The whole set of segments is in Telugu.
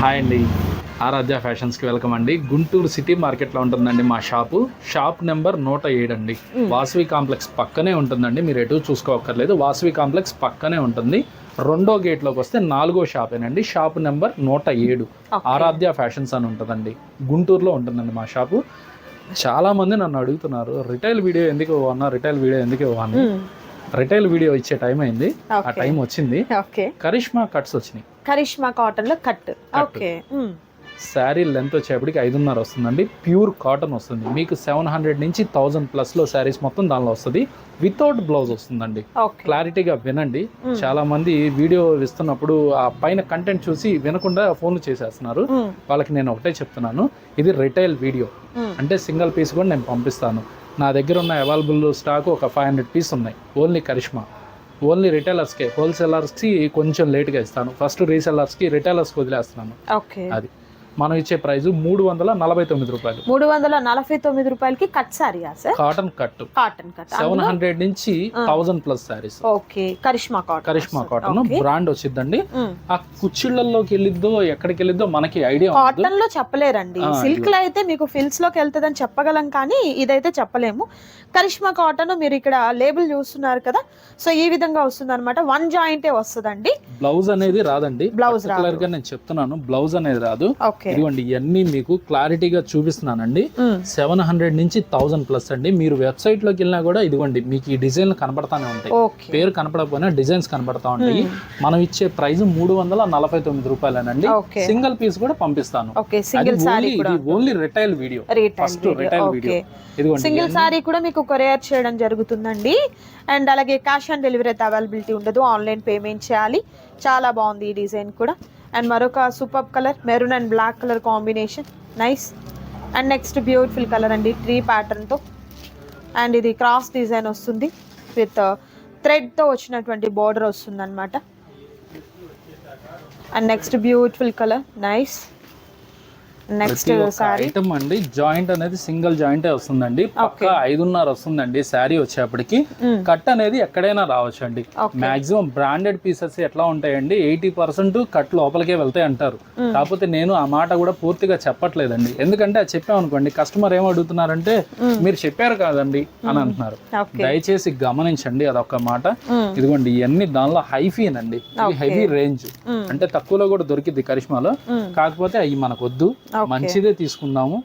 హాయ్ అండి. ఆరాధ్య ఫ్యాషన్స్కి వెల్కమ్ అండి. గుంటూరు సిటీ మార్కెట్లో ఉంటుందండి మా షాపు. షాప్ నెంబర్ నూట ఏడు అండి. వాసవి కాంప్లెక్స్ పక్కనే ఉంటుందండి. మీరు ఎటు చూసుకోవక్కర్లేదు వాసవి కాంప్లెక్స్ పక్కనే ఉంటుంది. రెండో గేట్లోకి వస్తే నాలుగో షాపేనండి. షాప్ నెంబర్ నూట ఏడు. ఆరాధ్య ఫ్యాషన్స్ అని ఉంటుందండి. గుంటూరులో ఉంటుందండి మా షాపు. చాలా మంది నన్ను అడుగుతున్నారు రిటైల్ వీడియో ఎందుకు ఇవ్వన్నా రిటైల్ వీడియో ఎందుకు ఇవ్వను రిటైల్ వీడియో ఇచ్చే టైం అయింది. ఆ టైం వచ్చింది. కరిష్మా కట్స్ వచ్చినాయి. కరిష్మా కాటన్లో కట్. ఓకే. శారీ లెంత్ వచ్చేప్పటికి ఐదున్నర వస్తుందండి. ప్యూర్ కాటన్ వస్తుంది. మీకు సెవెన్ హండ్రెడ్ నుంచి థౌజండ్ ప్లస్లో శారీస్ మొత్తం దానిలో వస్తుంది. వితౌట్ బ్లౌజ్ వస్తుందండి. క్లారిటీగా వినండి. చాలా మంది వీడియో ఇస్తున్నప్పుడు ఆ పైన కంటెంట్ చూసి వినకుండా ఫోన్లు చేసేస్తున్నారు. వాళ్ళకి నేను ఒకటే చెప్తున్నాను. ఇది రిటైల్ వీడియో. అంటే సింగిల్ పీస్ కూడా నేను పంపిస్తాను. నా దగ్గర ఉన్న అవైలబుల్ స్టాక్ ఒక ఫైవ్ హండ్రెడ్ పీస్ ఉన్నాయి. ఓన్లీ కరిష్మా. ఓన్లీ రిటైలర్స్కే హోల్సేలర్స్కి కొంచెం లేట్గా ఇస్తాను. ఫస్ట్ రీసెల్లర్స్కి రిటైలర్స్కి వదిలేస్తున్నాను. ఓకే. అది. మనం ఇచ్చే ప్రైస్ మూడు వందల నలభై తొమ్మిది రూపాయలు. మూడు వందల నలభై తొమ్మిది రూపాయలకి cut సారీయా sir? Cotton cut cotton cut seven hundred నుంచి thousand plus saris okay Karishma cotton Karishma cotton. Brand వచ్చిందండి. ఆ కుచ్చిళ్ళల్లోకి వెళ్ళిద్దో ఎక్కడికి వెళ్ళిద్దో మనకి ఐడియా కాటన్లో చెప్పలేరండి. సిల్క్లో అయితే మీకు ఫిల్స్లోకి వెళ్తుందని చెప్పగలం కానీ ఇదైతే చెప్పలేము. కరిష్మా కాటన్ మీరు ఇక్కడ లేబుల్ చూస్తున్నారు కదా సో ఈ విధంగా వస్తుంది అనమాట వన్ జాయింటే వస్తుందండి. బ్లౌజ్ అనేది రాదండి. రాదు. గా నేను చెప్తున్నాను బ్లౌజ్ అనేది రాదు. ఓకే. ఇదిగోండి ఇవన్నీ మీకు క్లారిటీగా చూపిస్తున్నానండి. సెవెన్ హండ్రెడ్ నుంచి థౌజండ్ ప్లస్ అండి. మీరు వెబ్సైట్లోకి వెళ్ళినా కూడా ఇదిగోండి మీకు ఈ డిజైన్లు కనబడతానే ఉంటాయి. పేరు కనపడకపోయినా డిజైన్స్ కనబడతా ఉంటాయి. మనం ఇచ్చే ప్రైస్ మూడు వందల నలభై తొమ్మిది రూపాయలేనండి సింగిల్ పీస్ కూడా పంపిస్తాను. ఓకే అది సింగిల్ సారీ ఓన్లీ కూడా. ఇది only retail video. First retail video. ఇదిగోండి సింగిల్ సారీ కూడా మీకు కొరియర్ చేయడం జరుగుతుందండి. అండ్ అలాగే క్యాష్ ఆన్ డెలివరీ అయితే అవైలబిలిటీ ఉండదు. ఆన్లైన్ పేమెంట్ చేయాలి. చాలా బాగుంది ఈ డిజైన్ కూడా. అండ్ మరొక super colour maroon and black colour combination. Nice and next beautiful colour అండి ట్రీ ప్యాటర్న్తో అండ్ ఇది క్రాస్ డిజైన్ వస్తుంది. విత్ థ్రెడ్తో uh, వచ్చినటువంటి బార్డర్ వస్తుంది అనమాట and next beautiful colour. Nice next sari. Item అండి జాయింట్ అనేది సింగిల్ జాయింటే వస్తుందండి. పక్క ఐదున్నర వస్తుందండి శారీ వచ్చేప్పటికి. కట్ అనేది ఎక్కడైనా రావచ్చు అండి. మాక్సిమం బ్రాండెడ్ పీసెస్ ఎట్లా ఉంటాయండి ఎయిటీ పర్సెంట్ కట్ లోపలికే వెళ్తాయి అంటారు. కాకపోతే నేను ఆ మాట కూడా పూర్తిగా చెప్పట్లేదండి. ఎందుకంటే అది చెప్పాం అనుకోండి కస్టమర్ ఏం అడుగుతున్నారంటే మీరు చెప్పారు కాదండి అని అంటున్నారు. దయచేసి గమనించండి అదొక మాట. ఇదిగోండి ఇవన్నీ దానిలో హైఫీన్ అండి హెవీ రేంజ్. అంటే తక్కువలో కూడా దొరికింది కరిష్మాలో. కాకపోతే అవి మనకు వద్దు Okay. మంచిదే తీసుకుందాము.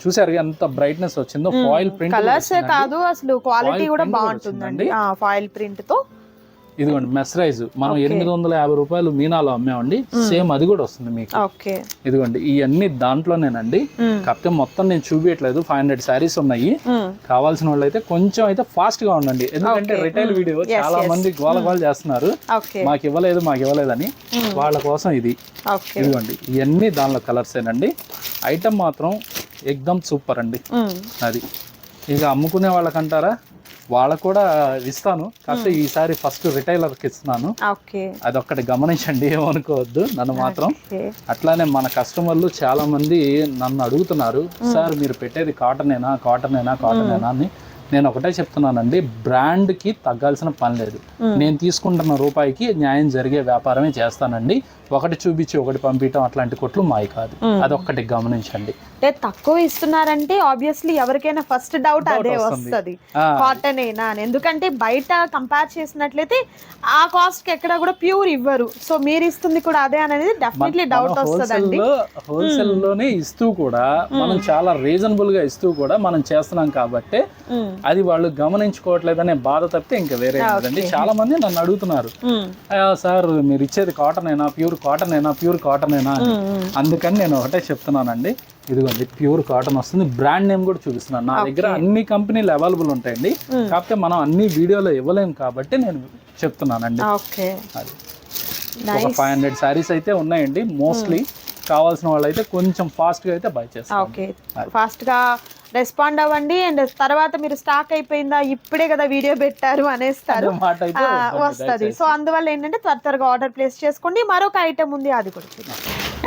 చూసారు ఎంత బ్రైట్నెస్ వచ్చిందో. ఫాయిల్ ప్రింట్ కలర్స్ కాదు అసలు క్వాలిటీ కూడా బాగుంటుందండి. ఫాయిల్ ప్రింట్తో. ఇదిగోండి మెస్రైజ్ మనం ఎనిమిది వందల యాభై రూపాయలు మీనాలో అమ్మామండి. సేమ్ అది కూడా వస్తుంది మీకు. ఇదిగోండి ఇవన్నీ దాంట్లోనేనండి. కాకపోతే మొత్తం నేను చూపించట్లేదు ఫైవ్ హండ్రెడ్ శారీస్ ఉన్నాయి. కావాల్సిన వాళ్ళు అయితే కొంచెం అయితే ఫాస్ట్గా ఉండండి. ఎందుకంటే. రిటైల్ వీడియో చాలా మంది గోల గోల చేస్తున్నారు. మాకు ఇవ్వలేదు మాకు ఇవ్వలేదని వాళ్ళ కోసం ఇది. ఇదిగోండి ఇవన్నీ దానిలో కలర్స్ ఏనండి. ఐటమ్ మాత్రం ఎక్దమ్ సూపర్ అండి. అది. ఇక అమ్ముకునే వాళ్ళకంటారా? వాళ్ళకు కూడా ఇస్తాను. కాకపోతే ఈసారి ఫస్ట్ రిటైలర్కి ఇస్తున్నాను. ఓకే. అదొక్కటి గమనించండి ఏమనుకోవద్దు. నన్ను మాత్రం అట్లానే మన కస్టమర్లు చాలా మంది నన్ను అడుగుతున్నారు సార్ మీరు పెట్టేది కాటనేనా కాటనేనా కాటనేనా? అని. నేను ఒకటే చెప్తున్నానండి బ్రాండ్కి తగ్గాల్సిన పని లేదు. నేను తీసుకుంటున్న రూపాయికి న్యాయం జరిగే వ్యాపారమే చేస్తానండి. ఒకటి చూపించి ఒకటి పంపించడం అట్లాంటి కొట్లు మాయి కాదు. అదొక్కటి గమనించండి. అంటే తక్కువ ఇస్తున్నారంటే ఆబ్వియస్లీ ఎవరికైనా ఫస్ట్ డౌట్ అదే వస్తుంది. వస్తుంది. కాటన్ అని. ఎందుకంటే బయట కంపేర్ చేసినట్లయితే ఆ కాస్ట్కి ఎక్కడ కూడా ప్యూర్ ఇవ్వరు. సో మీరు ఇస్తుంది కూడా అదే అనేది డెఫినెట్లీ డౌట్ వస్తుందండి. హోల్సేల్లో హోల్సేల్లోనే ఇస్తూ కూడా మనం చాలా రీజనబుల్గా ఇస్తూ కూడా మనం చేస్తున్నాం కాబట్టి. అది వాళ్ళు గమనించుకోవట్లేదనే బాధ తప్పితే ఇంకా వేరే ఏం లేదండి. చాలా మంది నన్ను అడుగుతున్నారు. మ్మ్. "ఆ, సార్ మీరు ఇచ్చేది కాటన్ అయినా ప్యూర్ కాటన్ అయినా ప్యూర్ కాటన్ అయినా అని." అందుకని నేను ఒకటే చెప్తున్నానండి. ఇదిగోండి ప్యూర్ కాటన్ వస్తుంది. బ్రాండ్ నేమ్ కూడా చూపిస్తున్నాను. నా దగ్గర అన్ని కంపెనీలు అవైలబుల్ ఉంటాయండి. కాకపోతే మనం అన్ని వీడియోలో ఇవ్వలేము కాబట్టి నేను చెప్తున్నానండి. అది. ఒక ఫైవ్ హండ్రెడ్ శారీస్ అయితే ఉన్నాయండి. మోస్ట్లీ కావాల్సిన వాళ్ళు అయితే కొంచెం ఫాస్ట్గా అయితే బై చేస్తారు ఓకే. ఫాస్ట్గా రెస్పాండ్ అవ్వండి. అండ్ తర్వాత మీరు స్టాక్ అయిపోయిందా? ఇప్పుడే కదా వీడియో పెట్టారు అనేస్తారు. వస్తది. సో అందువల్ల ఏంటంటే త్వర త్వరగా ఆర్డర్ ప్లేస్ చేసుకోండి. మరొక ఐటమ్ ఉంది అది కూడా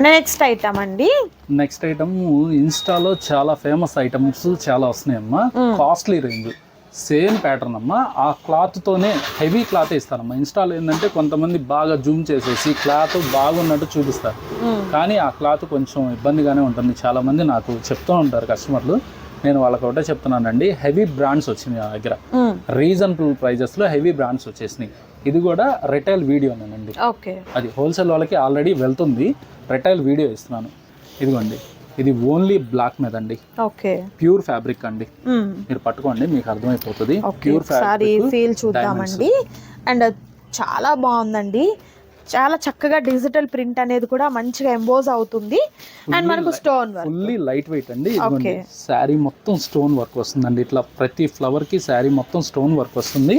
నెక్స్ట్ ఐటమ్ అండి. నెక్స్ట్ ఐటమ్ ఇన్స్టాలో చాలా ఫేమస్ ఐటమ్స్ చాలా వస్తున్నాయమ్మా. కాస్ట్లీ రేంజ్ సేమ్ ప్యాటర్న్ అమ్మా. ఆ క్లాత్తోనే హెవీ క్లాత్ ఇస్తారమ్మా. ఇన్స్టాల్ ఏంటంటే కొంతమంది బాగా జూమ్ చేసేసి క్లాత్ బాగున్నట్టు చూపిస్తారు. మ్మ్. కానీ ఆ క్లాత్ కొంచెం ఇబ్బందిగానే ఉంటుంది. చాలామంది నాకు చెప్తూ ఉంటారు కస్టమర్లు. నేను వాళ్ళకి ఒకటే చెప్తున్నానండి హెవీ బ్రాండ్స్ వచ్చినాయి నా దగ్గర. రీజనబుల్ ప్రైజెస్లో హెవీ బ్రాండ్స్ వచ్చేసినాయి. ఇది కూడా రిటైల్ వీడియోనేనండి ఓకే. అది హోల్సేల్ వాళ్ళకి ఆల్రెడీ వెళ్తుంది రిటైల్ వీడియో ఇస్తున్నాను. ఇదిగోండి ఇది ఓన్లీ బ్లాక్ మీద అండి ఓకే. ప్యూర్ ఫ్యాబ్రిక్ అండి. మీరు పట్టుకోండి మీకు అర్థమైపోతుంది. ప్యూర్ ఫ్యాబ్రిక్ ఫీల్ చూద్దామండి. అండ్ చాలా బాగుందండి. చాలా చక్కగా డిజిటల్ ప్రింట్ అనేది కూడా మంచిగా ఎంబోజ్ అవుతుంది. అండ్ మనకు stone work fully light weight అండి. శారీ మొత్తం స్టోన్ వర్క్ వస్తుందండి. ఇట్లా ప్రతి ఫ్లవర్కి శారీ మొత్తం స్టోన్ వర్క్ వస్తుంది.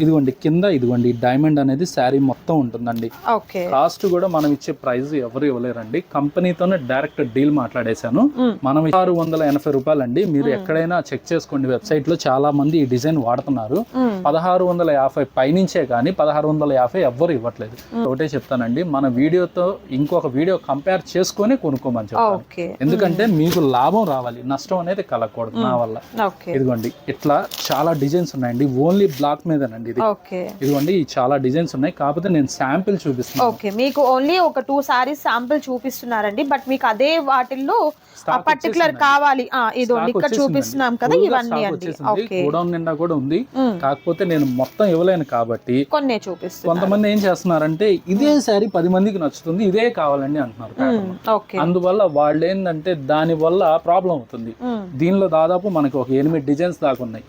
ఇదిగోండి కింద ఇదిగోండి డైమండ్ అనేది శారీ మొత్తం ఉంటుందండి. ఓకే కాస్ట్ కూడా మనం ఇచ్చే ప్రైస్ ఎవరు ఇవ్వలేరండి. కంపెనీతోనే డైరెక్ట్ డీల్ మాట్లాడేశాను. Mm. మనం ఆరు వందల ఎనభై రూపాయలండి. మీరు ఎక్కడైనా చెక్ చేసుకోండి. వెబ్సైట్లో చాలా మంది ఈ డిజైన్ వాడుతున్నారు. పదహారు వందల యాభై పైనుంచే కానీ పదహారు వందల యాభై ఎవ్వరు ఇవ్వట్లేదు. ఒకటే చెప్తానండి. మన వీడియోతో ఇంకొక వీడియో కంపేర్ చేసుకొని కొనుక్కోమని చెప్తాను. ఎందుకంటే మీకు లాభం రావాలి. నష్టం అనేది కలగకూడదు నా వల్ల. ఇదిగోండి ఇట్లా చాలా డిజైన్స్ ఉన్నాయండి. ఓన్లీ బ్లాక్ మీదనండి ఇది. ఓకే. ఇదిగోండి చాలా డిజైన్స్ ఉన్నాయి. కాకపోతే నేను శాంపిల్ చూపిస్తున్నాను. ఓకే. మీకు ఓన్లీ ఒక టూ సారీస్ శాంపుల్ చూపిస్తున్నారండి. బట్ మీకు అదే వాటిల్లో పర్టికులర్. కావాలి. ఆ, ఇదిగోండి ఇక్కడ. చూపిస్తున్నాం కదా ఇవన్నీ అండి. గోడౌన్ నిండా కూడా ఉంది. కాకపోతే నేను మొత్తం ఇవ్వలేను కాబట్టి కొన్నే చూపిస్తున్నా కొంతమంది ఏం చేస్తున్నారంటే ఇదే శారీ పది మందికి నచ్చుతుంది ఇదే కావాలండి అంటున్నారు అందువల్ల వాళ్ళు ఏంటంటే దాని వల్ల ప్రాబ్లం అవుతుంది. దీనిలో దాదాపు మనకి ఒక ఎనిమిది డిజైన్స్ దాకా ఉన్నాయి.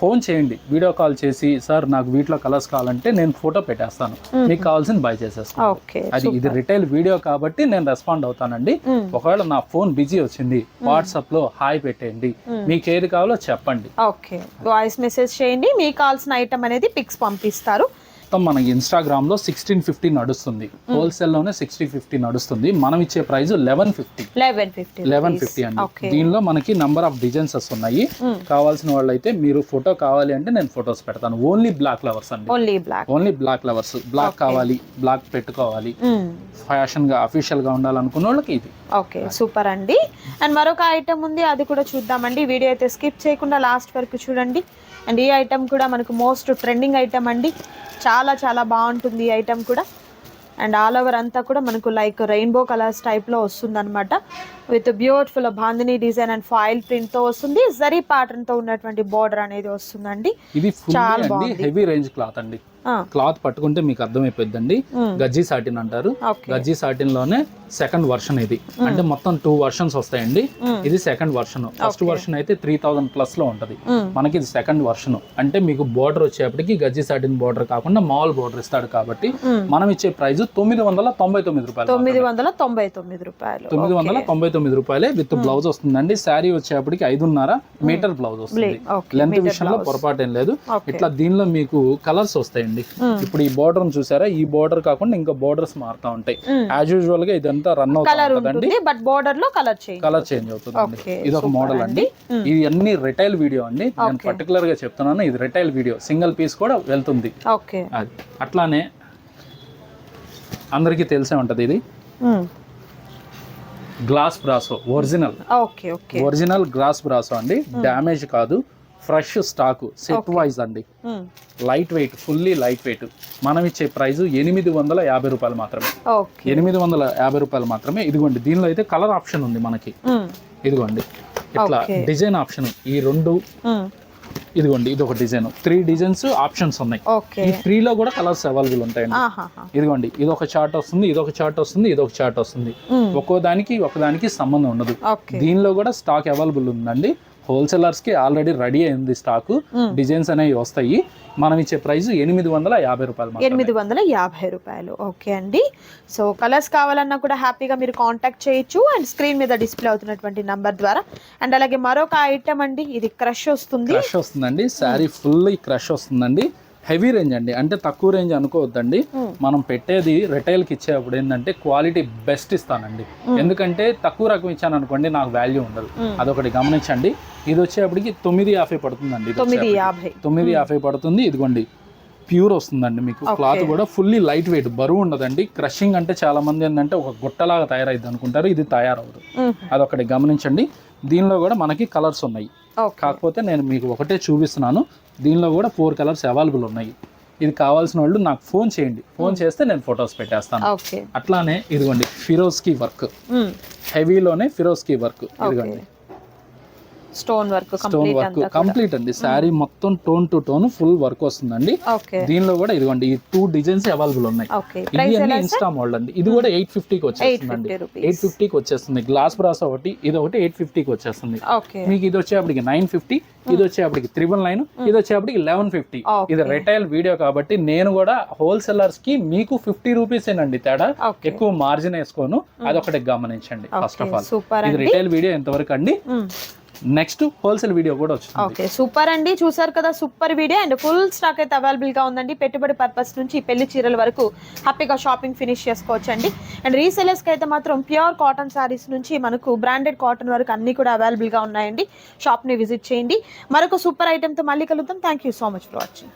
ఫోన్ చేయండి వీడియో కాల్ చేసి సార్ నాకు వీటిలో కలర్స్ కావాలంటే నేను ఫోటో పెట్టేస్తాను. మీకు కావాల్సింది బై చేసేస్తాను. ఓకే అది ఇది రిటైల్ వీడియో కాబట్టి నేను రెస్పాండ్ అవుతానండి. ఒకవేళ నా ఫోన్ బిజీ వచ్చింది వాట్సాప్లో హాయ్ పెట్టేయండి. మీకు ఏది కావాలో చెప్పండి. ఓకే. వాయిస్ మెసేజ్ చేయండి మీకు కావాల్సిన ఐటమ్ అనేది పిక్స్ పంపిస్తారు. మొత్తం మనకి ఇన్స్టాగ్రామ్లో సిక్స్టీన్ ఫిఫ్టీ నడుస్తుంది. హోల్సేల్లోనే సిక్స్టీ ఫిఫ్టీ నడుస్తుంది. మనం ఇచ్చే price eleven fifty eleven fifty eleven fifty అండి. దీనిలో మనకి నంబర్ ఆఫ్ డిజైన్సెస్ ఉన్నాయి మ్మ్. కావాల్సిన వాళ్ళు అయితే మీరు ఫోటో కావాలి అంటే నేను ఫొటోస్ పెడతాను. ఓన్లీ బ్లాక్ లవర్స్ అండి. Only black only black lovers black కావాలి బ్లాక్ పెట్టుకోవాలి. ఫ్యాషన్గా అఫీషియల్గా ఉండాలనుకున్న వాళ్ళకి ఇది. ఓకే సూపర్ అండి. అండ్ మరొక ఐటమ్ ఉంది అది కూడా చూద్దామండి. వీడియో అయితే స్కిప్ చేయకుండా లాస్ట్ వరకు చూడండి. అండ్ ఈ ఐటమ్ కూడా మనకు మోస్ట్ ట్రెండింగ్ ఐటమ్ అండి. చాలా చాలా బాగుంటుంది ఈ ఐటమ్ కూడా. అండ్ ఆల్ ఓవర్ అంతా కూడా మనకు లైక్ రెయిన్బో కలర్స్ టైప్లో వస్తుంది అనమాట with beautiful bandhani design and foil ప్రింట్తో వస్తుంది. జరీ ప్యాటర్న్తో ఉన్నటువంటి బార్డర్ అనేది వస్తుందండి. ఇది చాలా బాగుంది. హెవీ రేంజ్ క్లాత్ అండి. క్లాత్ పట్టుకుంటే మీకు అర్థమైపోద్దండి మ్మ్. గజ్జి సాటిన్ అంటారు. గజ్జి సాటిన్లోనే సెకండ్ వర్షన్ ఇది. అంటే మొత్తం టూ వర్షన్స్ వస్తాయండి. ఇది సెకండ్ వర్షన్. ఫస్ట్ వర్షన్ అయితే త్రీ థౌసండ్ ప్లస్లో ఉంటది. మనకి ఇది సెకండ్ వర్షన్. అంటే మీకు బోర్డర్ వచ్చేప్పటికి గజ్జి సాటిన్ బోర్డర్ కాకుండా మామూలు బోర్డర్ ఇస్తాడు కాబట్టి. మనం ఇచ్చే ప్రైస్ తొమ్మిది వందల తొంభై తొమ్మిది రూపాయలు తొమ్మిది వందల తొంభై తొమ్మిది రూపాయలు. తొమ్మిది వందల తొంభై తొమ్మిది రూపాయలే విత్ బ్లౌజ్ వస్తుందండి. శారీ వచ్చేప్పటికి ఐదున్నర మీటర్ బ్లౌజ్ వస్తుంది. లెంత్ విషయంలో పొరపాటు ఏం లేదు. ఇట్లా దీనిలో మీకు కలర్స్ వస్తాయండి. ఇప్పుడు ఈ బోర్డర్ చూసారా? ఈ బోర్డర్ కాకుండా ఇంకా బోర్డర్స్ మారుతా ఉంటాయి. యాజ్ యూజువల్గా ఇదంతా రన్ అవుతా కలర్ ఉంటుందండి. ఉంటుంది బట్ బోర్డర్లో కలర్ చేంజ్ కలర్ చేంజ్ అవుతుందండి. ఓకే, ఇది ఒక మోడల్ అండి. ఇది అన్ని రిటైల్ వీడియో అండి. నేను. పర్టికులర్గా చెప్తున్నాను ఇది రిటైల్ వీడియో సింగిల్ పీస్ కూడా వెళ్తుంది. అట్లానే అందరికీ తెలిసే ఉంటది ఇది. Glass Brasso original original glass Brasso అండి. డ్యామేజ్ కాదు. ఫ్రెష్ స్టాక్ సెట్ వైజ్ అండి. Light weight fully light weight. మనం ఇచ్చే ప్రైస్ ఎనిమిది వందల యాభై రూపాయలు మాత్రమే. ఎనిమిది వందల యాభై రూపాయలు మాత్రమే. ఇదిగోండి దీనిలో అయితే కలర్ ఆప్షన్ ఉంది మనకి. ఇదిగోండి ఇట్లా. డిజైన్ ఆప్షన్ ఈ రెండు. ఇదిగోండి ఇది ఒక డిజైన్. త్రీ డిజైన్స్ ఆప్షన్స్ ఉన్నాయి. ఈ త్రీలో కూడా కలర్స్ అవైలబుల్ ఉంటాయండి. ఇదిగోండి ఇది ఒక చార్ట్ వస్తుంది ఇది ఒక చార్ట్ వస్తుంది ఇది ఒక చార్ట్ వస్తుంది. ఒక్కో దానికి ఒకదానికి సంబంధం ఉండదు. దీనిలో కూడా స్టాక్ అవైలబుల్ ఉందండి. హోల్సేలర్స్కి ఆల్రెడీ రెడీ అయింది స్టాక్. డిజైన్స్ అనేవి వస్తాయి. మనం ఇచ్చే ప్రైస్ ఎనిమిది వందల యాభై రూపాయలు. ఎనిమిది వందల యాభై రూపాయలు. ఓకే అండి. సో కలర్స్ కావాలన్నా కూడా హ్యాపీగా మీరు కాంటాక్ట్ చేయొచ్చు. అండ్ స్క్రీన్ మీద డిస్ప్లే అవుతున్నటువంటి నంబర్ ద్వారా. అండ్ అలాగే మరొక ఐటమ్ అండి. ఇది క్రష్ వస్తుంది. క్రష్ వస్తుందండి. శారీ ఫుల్ క్రష్ వస్తుందండి. హెవీ రేంజ్ అండి. అంటే తక్కువ రేంజ్ అనుకోవద్దండి. మనం పెట్టేది రిటైల్కి ఇచ్చేటప్పుడు ఏంటంటే క్వాలిటీ బెస్ట్ ఇస్తానండి. ఎందుకంటే తక్కువ రకం ఇచ్చాను అనుకోండి నాకు వాల్యూ ఉండదు. అదొకటి గమనించండి. ఇది వచ్చేప్పటికి తొమ్మిది యాభై పడుతుందండి తొమ్మిది. యాభై. పడుతుంది. ఇదిగోండి ప్యూర్ వస్తుందండి మీకు. క్లాత్ కూడా ఫుల్లీ లైట్ వెయిట్ బరువు ఉండదండి. క్రషింగ్ అంటే చాలా మంది ఏంటంటే ఒక గుట్టలాగా తయారైద్ది అనుకుంటారు. ఇది తయారవదు అదొకటి గమనించండి. దీనిలో కూడా మనకి కలర్స్ ఉన్నాయి. కాకపోతే నేను మీకు ఒకటే చూపిస్తున్నాను. దీనిలో కూడా ఫోర్ కలర్స్ అవైలబుల్ ఉన్నాయి. ఇది కావాల్సిన వాళ్ళు నాకు ఫోన్ చేయండి. ఫోన్ చేస్తే నేను ఫొటోస్ పెట్టేస్తాను. అట్లానే ఇదిగోండి ఫిరోస్కి వర్క్. హెవీలోనే ఫిరోస్కి వర్క్. ఇదిగోండి. Stone work stone work complete అండి. శారీ మొత్తం tone to tone full work వస్తుందండి. దీనిలో కూడా ఇదిగోండి ఈ టూ డిజైన్స్ అవైలబుల్ ఉన్నాయి. ఇది అన్ని ఇన్స్టా మోడల్ అండి. ఇది కూడా ఎయిట్ ఫిఫ్టీకి వచ్చేస్తుందండి. 850 రూపీస్ ఎయిట్ ఫిఫ్టీకి వచ్చేస్తుంది. గ్లాస్ బ్రాస్ ఒకటి ఇది ఒకటి ఎయిట్ ఫిఫ్టీకి వచ్చేస్తుంది. మీకు ఇది వచ్చేప్పటికి నైన్ ఫిఫ్టీ ఇది వచ్చేప్పటికి త్రిబుల్ నైన్ ఇది వచ్చేప్పటికి లెవెన్ ఫిఫ్టీ. ఇది రిటైల్ వీడియో కాబట్టి నేను కూడా హోల్సేలర్స్కి మీకు ఫిఫ్టీ రూపీస్ ఏనండి తేడా. ఎక్కువ మార్జిన్ వేసుకోను. అదొకటి గమనించండి ఫస్ట్ ఆఫ్ ఆల్ ఇది రిటైల్ వీడియో ఎంతవరకు అండి. నెక్స్ట్ హోల్సేల్ వీడియో కూడా వచ్చింది. ఓకే సూపర్ అండి. చూసారు కదా super video and full stock అయితే అవైలబుల్గా ఉందండి. పెట్టుబడి పర్పస్ నుంచి పెళ్ళి చీరల వరకు హ్యాపీగా షాపింగ్ ఫినిష్ చేసుకోవచ్చు అండి అండ్ రీసెలర్స్కి అయితే మాత్రం ప్యూర్ కాటన్ సారీస్ నుంచి మనకు బ్రాండెడ్ కాటన్ వరకు అన్ని కూడా అవైలబుల్గా ఉన్నాయండి. షాప్ని విజిట్ చేయండి. మరొక సూపర్ ఐటమ్తో మళ్ళీ కలుద్దాం. Thank you so much for watching